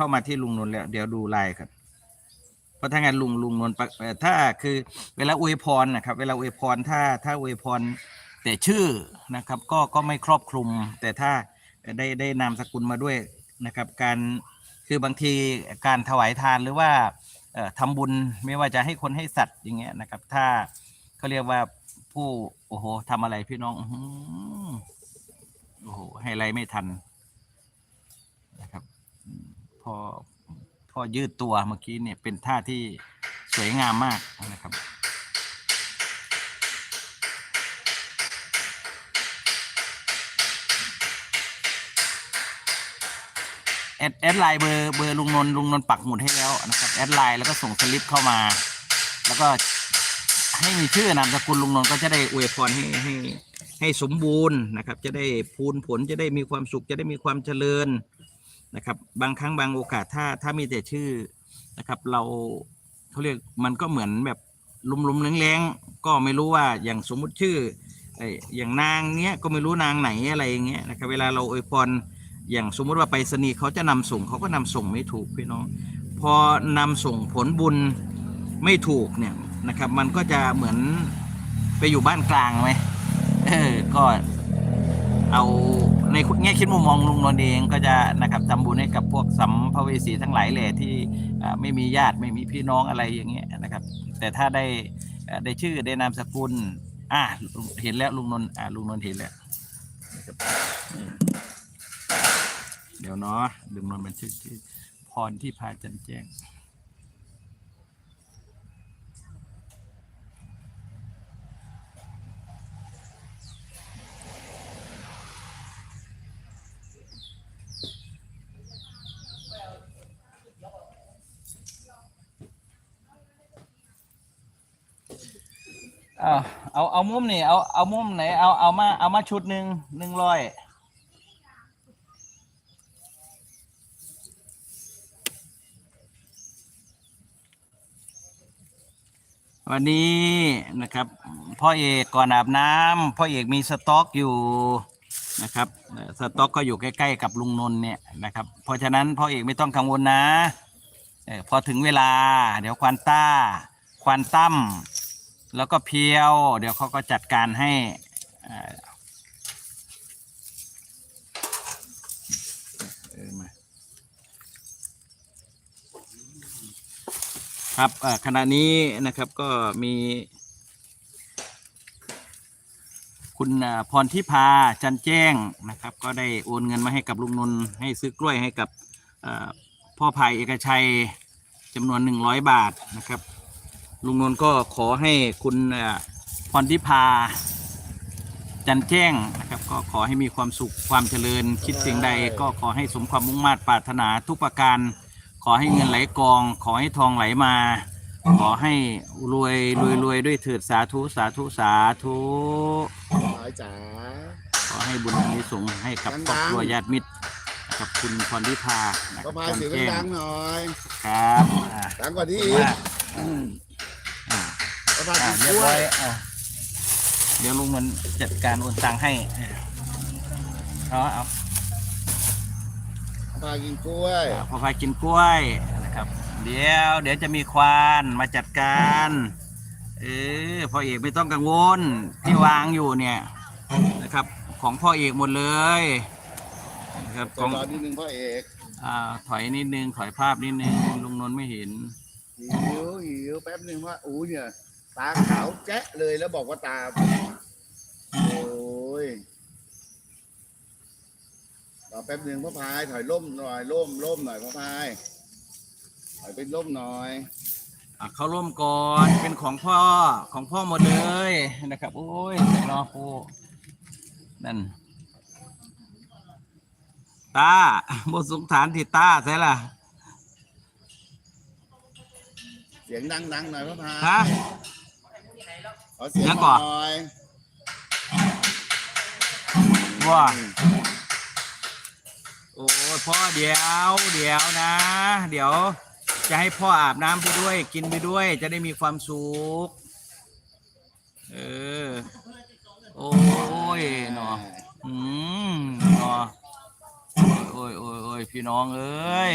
เข้ามาที่ลุงนนท์แล้ว เดี๋ยวดูไลน์ครับเพราะถ้างั้นลุงลุงนนท์ปะเอ่อถ้าคือเวลาอวยพรนะครับ เวลาอวยพรถ้าถ้าอวยพรแต่ชื่อนะครับ ก็ก็ไม่ครอบคลุม แต่ถ้าได้ได้นามสกุลมาด้วยนะครับ การคือบางทีการถวายทานหรือว่าเอ่อทำบุญไม่ว่าจะให้คนให้สัตว์อย่างเงี้ยนะครับ ถ้าเขาเรียกว่าผู้โอ้โหทำอะไรพี่น้องอื้อหือโอ้โหให้ไรไม่ทัน อพอยืดตัวเมื่อกี้เนี่ยเป็นท่าที่สวยงามมากนะครับ แอดแอดไลน์เบอร์เบอร์ลุงนนลุงนนปักหมุดให้แล้วนะครับแอดไลน์แล้วก็ส่งสลิปเข้ามา แล้วก็ให้มีชื่อนามสกุลลุงนนก็จะได้อวยพรให้ให้ให้สมบูรณ์นะครับ จะได้พูนผลจะได้มีความสุขจะได้มีความเจริญ นะครับบางครั้งบางโอกาสถ้าถ้ามีแต่ชื่อนะครับ เราเขาเรียกมันก็เหมือนแบบลุมๆแรงๆก็ไม่รู้ว่าอย่างสมมุติชื่อออย่างนางเนี้ยก็ไม่รู้นางไหนอะไรอย่างเงี้ยนะครับเวลาเราอวยพรอย่างสมมุติว่าไปรษณีเขาจะนำส่งเขาก็นำส่งไม่ถูกพี่น้อง พอนำส่งผลบุญไม่ถูกเนี่ยนะครับ มันก็จะเหมือนไปอยู่บ้านกลางไหมเออก็ เอาในแง่คิดมุมมองลุงนนท์เองก็จะนะครับทำบุญให้กับพวกสัมภเวสีทั้งหลายแหล่ที่ไม่มีญาติไม่มีพี่น้องอะไรอย่างเงี้ยนะครับ แต่ถ้าได้ได้ชื่อได้นามสกุล อ่าเห็นแล้วลุงนนท์อ่าลุงนนท์เห็นแล้วเดี๋ยวเนาะลุงนนท์บันทึกที่พรที่พาจันแจ้ง เอาเอาเอามุมนี่เอาเอามุมไหนเอาเอามาเอามาชุดหนึ่งหนึ่งร้อยวันนี้นะครับพ่อเอกก่อนอาบน้ำพ่อเอกมีสต็อกอยู่นะครับสต็อกก็อยู่ใกล้ๆกับลุงนนท์เนี่ยนะครับเพราะฉะนั้นพ่อเอกไม่ต้องกังวลนะเออพอถึงเวลา เดี๋ยวควานต้าควานตั้ม แล้วก็เพียว เดี๋ยวเขาก็จัดการให้ครับขณะนี้นะครับก็มี คุณพรทิพาจันแจ้งนะครับ ก็ได้โอนเงินมาให้กับลุงนนท์ให้ซื้อกล้วยให้กับอ่าพ่อภายเอกชัยจำนวนหนึ่งร้อยบาทนะครับ ลุงนนท์ก็ขอให้คุณเอ่อพรทิพา จันแจ้งนะครับ ก็ขอให้มีความสุขความเจริญ คิดสิ่งใดก็ขอให้สมความมุ่งมา่ปรารถนาทุกประการ ขอให้เงินไหลกอง ขอให้ทองไหลมา ขอให้รวยรวยรวยด้วยเถิดสาธุสาธุสาธุน้อยจ๋าขอให้บุญอันนี้ส่งส์ให้กับครอบครัวญาติมิตรนะครับคุณพรทิพานะคก็รับพาจันเสียงแจ้งดังๆหน่อย ครับอ่าดังกว่านี้ขอบคุณอีกมากอ่าก็พาอ่ากินเรียกบล้ร้วอยยอะเดี๋ยวลุงมันจัดการโอนตังค์ให้เอาเอาพากินกล้วย เอาพอพากินกล้วยนะครับ เดี๋ยวเดี๋ยวจะมีควานมาจัดการเออพ่อเอกไม่ต้องกังวลที่วางอยู่เนี่ยนะครับ ของพ่อเอกหมดเลยนะครับขตัวองรอนิดนึงพ่อเอกอ่าถอยนิดนึง ถอยภาพนิดนึง ลุงนนท์ไม่เห็นหิวหิวแป๊บนึงว่าอู้เนี่ย ตาขาวแจ๊ะเลยแล้วบอกว่าตาโอ้ยรอแป๊บนึงพ่อพายถอยล่มหน่อยล่มล่มหน่อยพ่อพายถอยเป็นล่มหน่อยอะเขาร่วมก่อนเป็นของพ่อของพ่อหมดเลยนะครับโอ้ยรอปูนั่นตาบทสงฐานที่ตาใช่ล่ะเสียงดังๆหน่อยพ่อพายฮะ ขอเสียงยังหก่อนน่อยว่าโอ้ยพ่อเดี๋ยวเดี๋ยวนะ เดี๋ยว จะให้พ่ออาบน้ำไปด้วย กินไปด้วย จะได้มีความสุขเออโอ้ยเนาะอืมเนาะโอ้ยโอ้ยโอ้ยพี่น้องเอ้ย